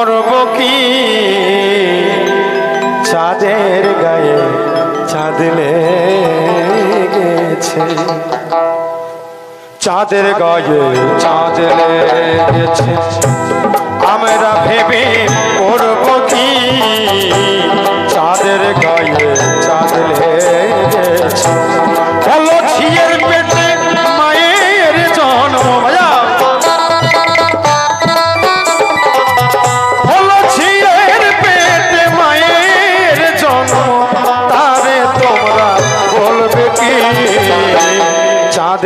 করব কি? চাঁদের গায়ে চাঁদ লেগেছে। চাঁদের গায়ে চাঁদ লেগেছে। আমরা ভেবে করব কি? চাঁদের গায়ে চাঁদ লেগেছে।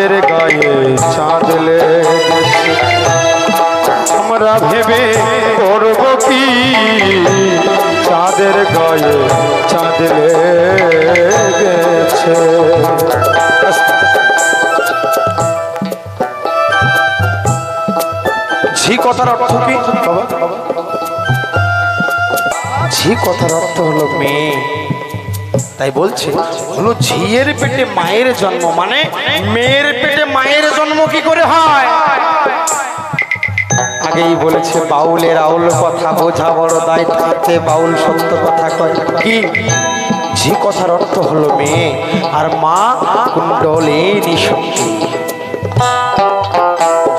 চাঁদের গায়ে চাঁদ লেগেছে। আমরা ভেবে করব কি? চাঁদের গায়ে চাঁদ লেগেছে। ঝি কথার অর্থ কি? ঝি কথার অর্থ হলো মেয়ে। তাই বলছে হলো ঝিয়ের পেটে মায়ের জন্ম মানে মেয়ের পেটে মায়ের জন্ম কি করে হয়? আগেই বলেছে, বাউলের আউল কথা বোঝা বড় দায় বাউল সত্য কথা কয়। কি? ঝি কথার অর্থ হলো মেয়ে, আর মা কুণ্ডলিনী শক্তি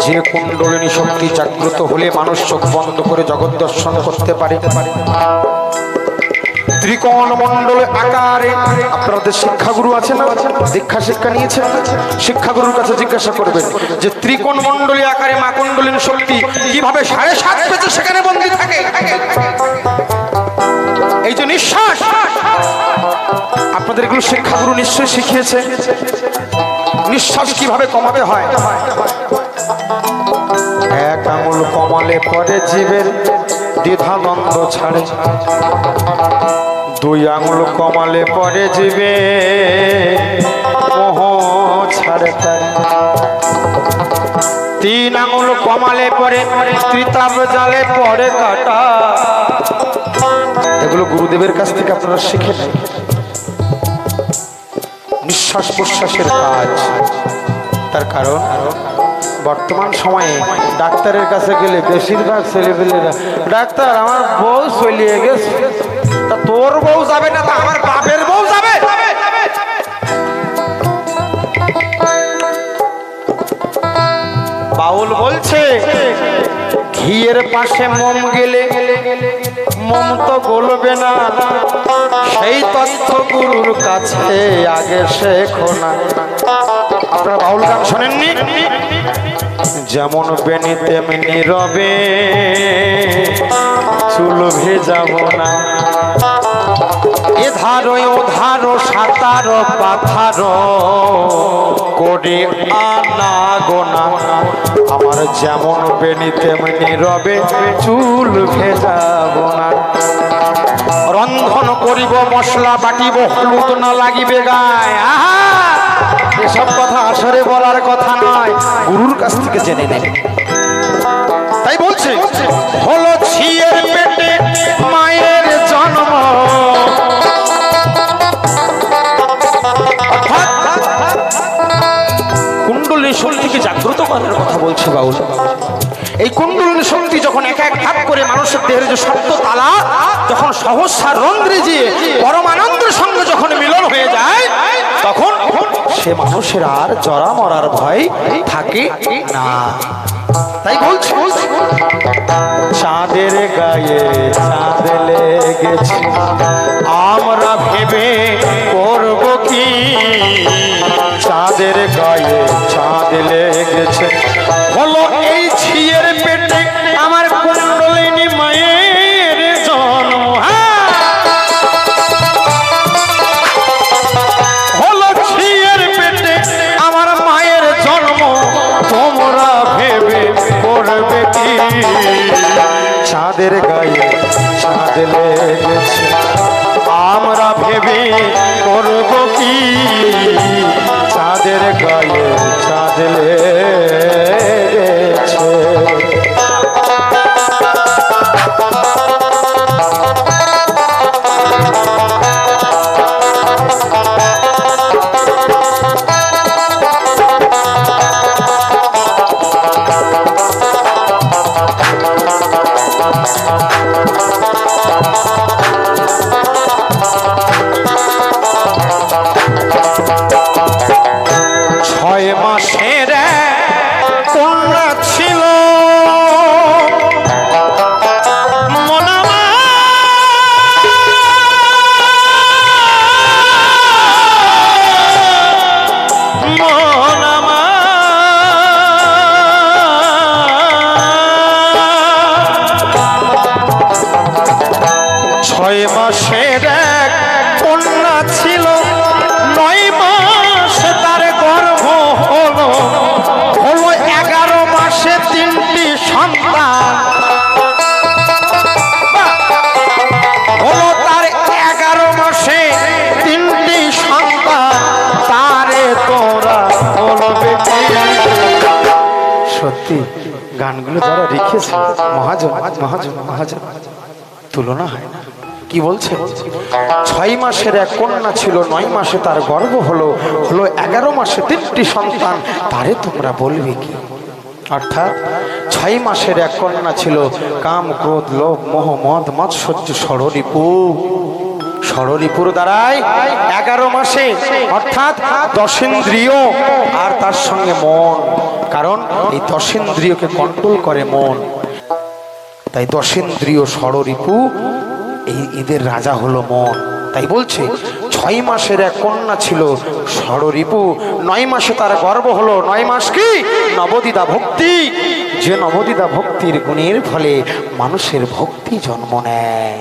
যে কুণ্ডলিনী শক্তি জাগ্রত হলে মানুষ চোখ বন্ধ করে জগৎ দর্শন করতে পারে। ত্রিকোণ মণ্ডল আকারে আপনাদের শিক্ষাগুরু আছে না দীক্ষা শিক্ষা নিয়েছেন, শিক্ষাগুরুর কাছে জিজ্ঞাসা করবেন যে ত্রিকোণ মণ্ডলী আকারে মা কুণ্ডলিনী শক্তি কীভাবে সাড়ে সাত পেতে সেখানে বন্দী থাকে? এই যে নিঃশ্বাস। আপনাদের এগুলো শিক্ষাগুরু নিশ্চয়ই শিখিয়েছে। নিঃশ্বাস কীভাবে কমাবে হয়? এক আঙুল কমালে পরে জীবের দ্বিধানন্দ ছাড়ে। দুই আঙুল কমালে পরে জীবে, মোহ ছাড়ে তিন আঙুল কমালে পরে ত্রিতাপ জালে পরে কাটা। এগুলো গুরুদেবের কাছ থেকে আপনারা শিখে নেন। নিঃশ্বাস প্রশ্বাসের কাজ। তার কারণ? বর্তমান সময়ে ডাক্তারের কাছে গেলে বেশিরভাগ ছেলেপেলেরা, ডাক্তার, আমার বউ চলিয়ে গেছে। তা তোর বউ যাবে না, তা আমার বাপের বউ যাবে? বাউল বলছে, ঘিয়ের পাশে মোম গেলে, মোম তো গলবে না। সেই তথ্য গুরুর কাছে আগে শেখো না। আপনারা বাউল গান শোনেননি? যেমন বেনি তেমনি রবে। চুল ভেজাব না। এধারো ওধারো, সাতার পাথার করে আনা গোনা আমার যেমন বেনি তেমনি রবে। চুল ভেজাব না। রন্ধন করিব, মশলা বাটিব, হলুদ না লাগিবে গায়ে। আহা! এসব কথা আসরে বলার কথা নয়, গুরুর কাছ থেকে জেনে নেবে। তাই বলছে, হলো ছিয়ের পেটে মায়ের জন্ম। এই যখন এক এক করে মানুষের যে রন্ধ্রে পরমানন্দের সঙ্গে যখন মিলন হয়ে যায় তখন সে মানুষের আর জরা মরার ভয় থাকে না। তাই বলছে, চাঁদের গায়ে চাঁদ লেগেছে। আমরা ভেবে করব কি? চাঁদের গায়ে চাঁদ লেগেছে। হলো এই ছিয়ের চাঁদ গানগুলো যারা রেখেছে, মহাজন মহাজন মহাজন, তুলনা হয় না। কি বলছে? ছয় মাসের এক কন্যা ছিল, নয় মাসে তার গর্ভ হলো হলো এগারো মাসে তিনটি সন্তান। তারে তোমরা বলবে কি? অর্থাৎ, ছয় মাসের এক কন্যা ছিল, কাম, ক্রোধ, লোভ, মোহ, মদ মৎসহ্য ষড়রিপু। ষড়রিপুর দ্বারাই এগারো মাসে, অর্থাৎ দশেন্দ্রিয় আর তার সঙ্গে মন, কারণ এই দশেন্দ্রিয়কে কন্ট্রোল করে মন। তাই দশেন্দ্রিয় ষড়রিপু এই এদের রাজা হলো মন। তাই বলছে, ছয় মাসের এক কন্যা ছিল ষড়রিপু নয় মাসে তার গর্ব হলো, নয় মাস কি? নবদিদা ভক্তি। যে নবদিদা ভক্তির গুণের ফলে মানুষের ভক্তি জন্ম নেয়।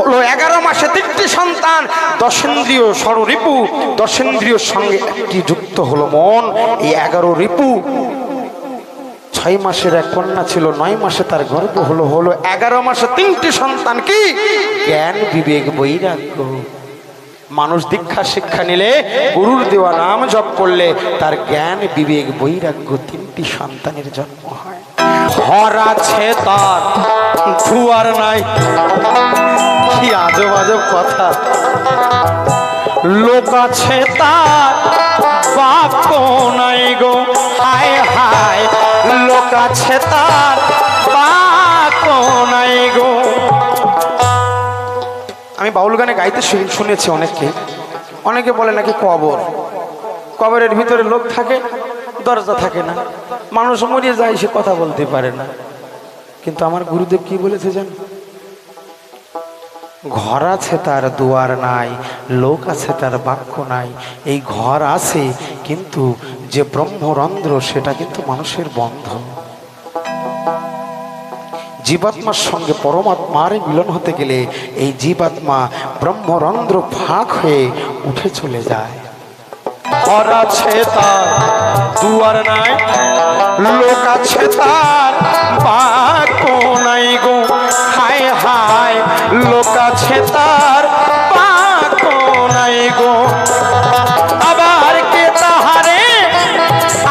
হলো এগারো মাসে তিনটি সন্তান, দশেন্দ্রীয় ষড়রিপু দশেন্দ্রিয়র সঙ্গে একটি যুক্ত হলো মন। এই এগারো রিপু ছয় মাসের এক কন্যা ছিল, নয় মাসে তার গর্ভ হলো হলো এগারো মাসে তিনটি সন্তান কি? জ্ঞান, বিবেক, বৈরাগ্য। মানুষ দীক্ষা, শিক্ষা নিলে, গুরুর দেওয়া নাম জপ করলে তার জ্ঞান, বিবেক, বৈরাগ্য তিনটি সন্তানের জন্ম হয়। ঘর আছে তার ধুয়ার নাই। কি আজব আজব কথা। লোক আছে তার, বাপ নাই গো। হায় হায়, লোক আছে তার, বাপ নাই গো। আমি বাউল গানে গাইতে শুনেছি অনেককে। অনেকে বলে নাকি কবর। কবরের ভিতরে লোক থাকে, দরজা থাকে না। মানুষ মরিয়ে যায়, সে কথা বলতে পারে না। কিন্তু আমার গুরুদেব কি বলেছে জান? ঘর আছে তার দুয়ার নাই, লোক আছে তার বাক্য নাই। এই ঘর আছে, কিন্তু যে ব্রহ্মরন্ধ্র, সেটা কিন্তু মানুষের বন্ধ জীবাত্মার সঙ্গে পরমাত্মার মিলন হতে গেলে এই জীবাত্মা ব্রহ্মরন্ধ্র ফাঁক হয়ে উঠে চলে যায়। ঘর আছে তার, দুয়ার নাই, লোক আছে তার, বাক্য নাই গো। হায় হায়, লোক আছে তার বাক্য নাই গো। আবার তাহারে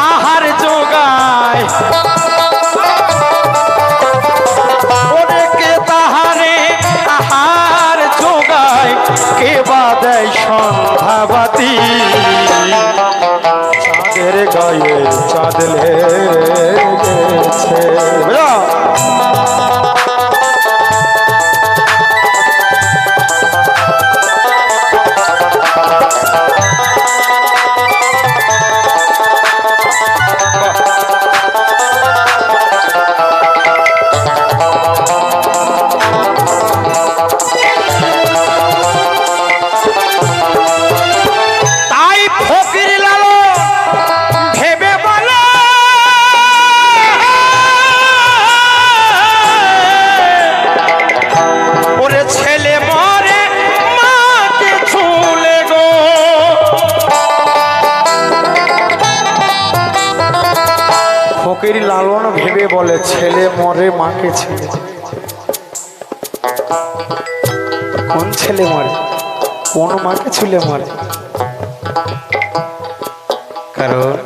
আহার যোগায়? তাহারে আহার যোগায়? কে বা চাঁদের গায়ে চাঁদ লেগেছে? ছেলে কোন ছেলে মরে? কোন মাকে ছুলে মরে? কারণ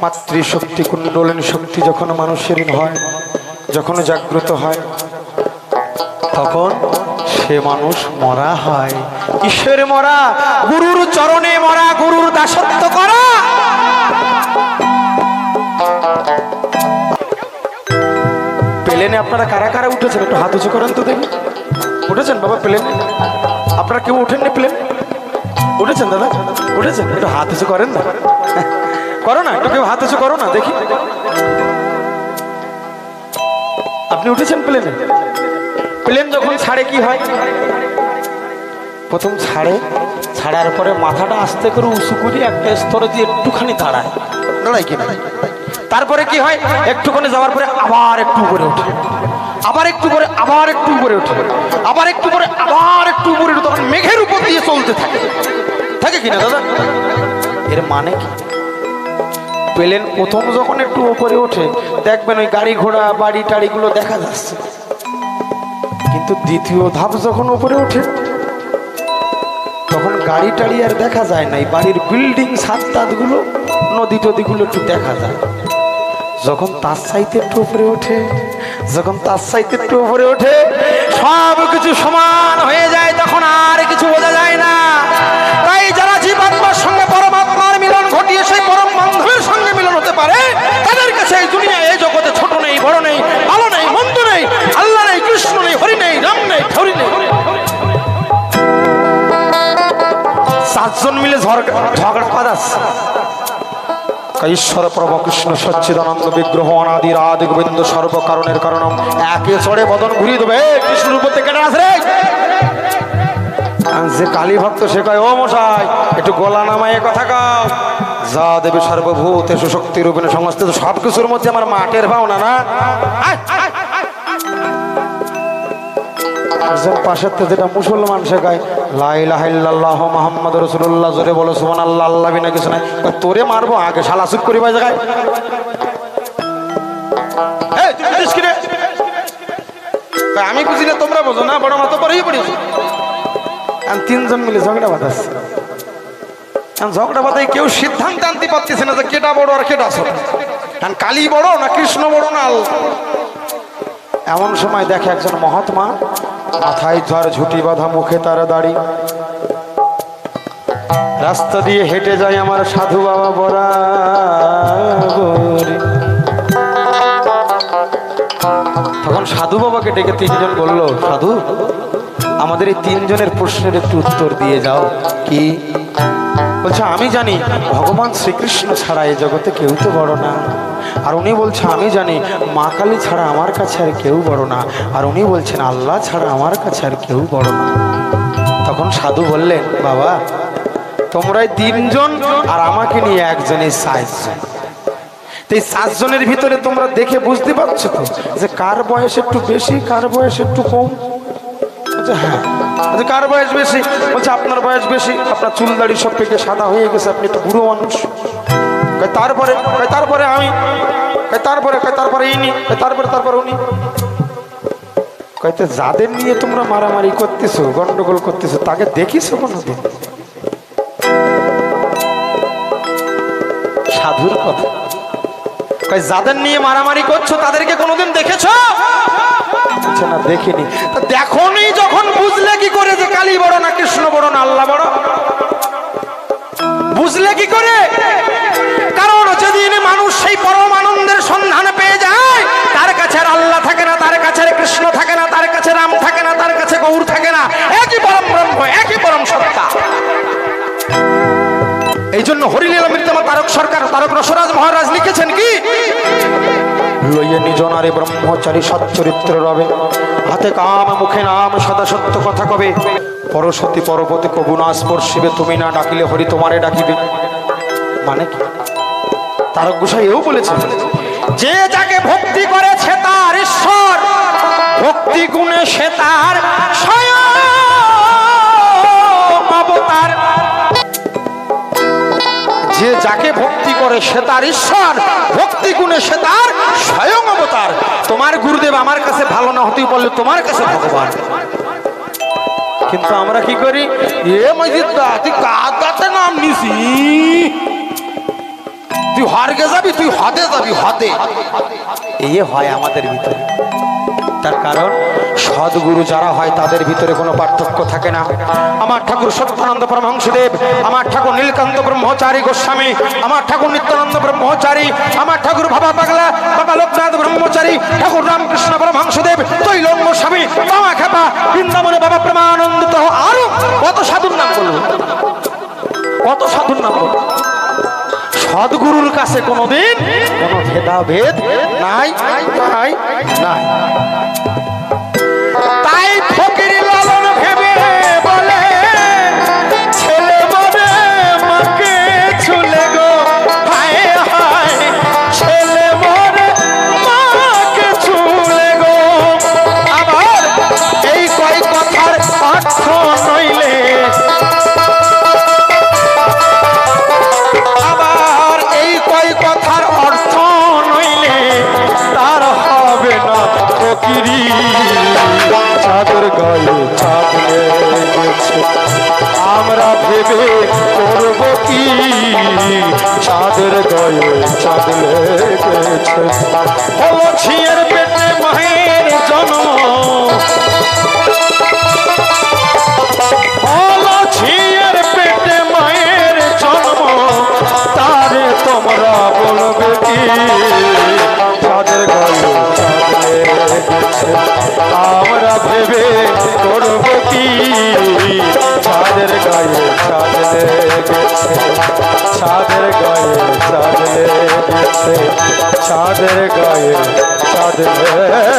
মাতৃশক্তি, কুণ্ডলিনী শক্তি যখন মানুষের হয়, যখন জাগ্রত হয়, তখন সে মানুষ মরা হয়। ঈশ্বরে মরা? গুরুর চরণে মরা, গুরুর দাসত্ব করা। প্লেনে আপনারা কারা কারা উঠেছেন? একটু হাত উঁচু করেন তো দেখি। উঠেছেন বাবা প্লেনে? আপনারা কেউ ওঠেননি প্লেন? উঠেছেন দাদা? উঠেছেন? একটু হাত উঁচু করেন না। করো না, একটু কেউ হাত উঁচু করো না, দেখি। আপনি উঠেছেন প্লেনে? প্লেন যখন ছাড়ে কি হয়? প্রথম ছাড়ে, ছাড়ার পরে মাথাটা আস্তে করে উঁচু করে একটা স্তরে দিয়ে একটুখানি দাঁড়ায়। দাঁড়ায় কিনা তারপরে কি হয়? একটুখানি যাওয়ার পরে আবার একটু উপরে ওঠে। আবার একটু করে আবার একটু উপরে ওঠে। আবার একটু করে আবার একটু উপরে ওঠে। তখন মেঘের উপর দিয়ে চলতে থাকে। থাকে কিনা দাদা? এর মানে কি? প্লেন প্রথম যখন একটু উপরে ওঠে, দেখবেন ওই গাড়ি ঘোড়া, বাড়ি টাড়িগুলো দেখা যাচ্ছে। কিন্তু দ্বিতীয় ধাপ যখন উপরে ওঠে, তখন গাড়ি টাড়ি আর দেখা যায় না। এই বাড়ির বিল্ডিং সাতগুলো নদী টদিগুলো একটু দেখা যায়। যখন তার চাইতে একটু উপরে ওঠে, যখন তার চাইতে একটু উপরে ওঠে, সব কিছু সমান হয়ে যায়, তখন আর কিছু বোঝা যায় না। তাই যারা জীবাত্মার সঙ্গে পরমাত্মার মিলন ঘটিয়ে সেই পরম বান্ধবের সঙ্গে মিলন হতে পারে, তাদের কাছে এই দুনিয়া এই জগতে ছোট নেই, বড় নেই ঈশ্বর কৃষ্ণ সচ্চিদানন্দ বিগ্রহ অনাদি আদি গোবিন্দ সর্বকারণের কারণ একে চড়ে বদন ঘুরিয়ে দেবে। কৃষ্ণ রূপ কেটে আসে রে। যে কালী ভক্ত সে কয়, ও মশাই, একটু গলা নামায় কথা কাও। যা দেবী সর্বভূত শক্তি রূপে সমস্ত সব কিছুর মধ্যে আমার মাটের ভাওনা না। একজন পাশের তো যেটা মুসলমান শেখায় লাইলাহ মোহাম্মদ রসুল্লাহ জোরে বলো সুমান আল্লাহ আল্লাহ বিনা কিছু নাই। তোরে মারবো? আগে শালা চুপ করি ভাই জায়গায়। আমি বুঝি না, তোমরা বোঝো না, বড় মতো পরেই পড়েছি তিনজন মিলে ঝগড়া বাঁধাচ্ছি। ঝগড়া বাঁধাই কেউ সিদ্ধান্ত আনতে পারতেছে না যে কেটা বড় আর কেটা ছোট। এখন কালী বড় না কৃষ্ণ বড় না এমন সময় দেখে একজন মহাত্মা মাথায় ঝড় ঝুটি বাঁধা, মুখে তার দাড়ি। রাস্তা দিয়ে হেঁটে যায় আমার সাধু বাবা বরাবর তখন সাধু বাবাকে ডেকে তিনজন বলল, সাধু, আমাদের এই তিনজনের প্রশ্নের একটু উত্তর দিয়ে যাও। কি? বলছে, আমি জানি ভগবান শ্রীকৃষ্ণ ছাড়া এই জগতে কেউ তো বড় না। আর উনি বলছে, আমি জানি মা কালী ছাড়া আমার কাছে আর কেউ বড় না। আর উনি বলছেন, আল্লাহ ছাড়া আমার কাছে আর কেউ বড় না। তখন সাধু বললেন, বাবা, তোমরাই তিনজন আর আমাকে নিয়ে একজনের সাতজন এই সাতজনের ভিতরে তোমরা দেখে বুঝতে পারছ তো যে কার বয়স একটু বেশি, কার বয়স একটু কম? হ্যাঁ। বলছে, কার বয়স বেশি? বলছে আপনার বয়স বেশি। আপনার চুল দাড়ি সব পেকে সাদা হয়ে গেছে আপনি একটু বুড়ো মানুষ। তারপরে তারপরে আমি তারপরে তারপরে ইনি তারপরে তারপরে উনি। কয়তে যাদের নিয়ে তোমরা মারামারি করতেছো গন্ডগোল করতেছো তাকে দেখিছো কোনোদিন? সাধুর কথা। যাদের নিয়ে মারামারি করছ তাদেরকে কোনোদিন দেখেছ? আচ্ছা না দেখিনি। তা দেখনি যখন বুঝলে কি করে যে কালী বড় না কৃষ্ণ বড় না আল্লাহ বড়? বুঝলে কি করে? কারণ যেদিন মানুষ সেই পরম আনন্দের সন্ধান পেয়ে যায়, তার কাছে আর আল্লাহ থাকে না, তার কাছে আর কৃষ্ণ থাকে না, তার কাছে রাম থাকে না, তার কাছে গৌর থাকে না। একই পরম ব্রহ্ম, একই পরম সত্তা। এই জন্য হরিলীলা মৃত্যমা তারক সরকার, তারক রসরাজ মহারাজ লিখেছেন কি? লইয়ে নিজ নারে ব্রহ্মচারী সচ্চরিত্র রবে। হাতে কাম, মুখে নাম, সদা সত্য কথা কবে? পরশতী পরবতী কবু না স্পর্শিবে, তুমি না ডাকিলে হরি তোমারে ডাকিবে। মানে কি? তারক গোসাই এও বলেছেন, যে যাকে ভক্তি করেছে তার ঈশ্বর, ভক্তি গুণে সে তার অবতার। যে যাকে ভক্তি করে সে তার ঈশ্বর, ভক্তি গুণে সে তার স্বয়ং অবতার। তোমার গুরুদেব আমার কাছে ভালো না হতেই বললে তোমার কাছে ভগবান। কিন্তু আমরা কি করি? এ মসজিদ তুই কাদাতে নাম নিছি তুই হরগে যাবি, তুই হাতে যাবি হাতে এ হয় আমাদের ভিতরে। তার কারণ। সদ্গুরু যারা হয়, তাদের ভিতরে কোনো পার্থক্য থাকে না। আমার ঠাকুর সত্যানন্দ পরমহংসদেব, আমার ঠাকুর নীলকান্ত ব্রহ্মচারী গোস্বামী, আমার ঠাকুর নিত্যানন্দ ব্রহ্মচারী, আমার ঠাকুর বাবা পাগলা, বাবা লোকনাথ ব্রহ্মচারী, ঠাকুর রামকৃষ্ণ পরমহংসদেব তৈলঙ্গ স্বামী বাবা খেপা, বৃন্দাবনে বাবা প্রেমানন্দ আরও কত সাধুর নাম বলব কত সাধুর নাম বলব সদ্গুরুর কাছে কোনোদিন কোনো ভেদাভেদ নাই নাই নাই। তাই ঝিয়ের পেটে মায়ের জন্ম। ঝিয়ের পেটে মায়ের জন্ম। তারে তোমরা বলবে কি? চাঁদের গায়ে আমরা ভেবে করব গায়ে সাজলে গেছে। ছাদের গায়ে সাজলে গেছে। ছাদের গায়ে চাঁদ লেগেছে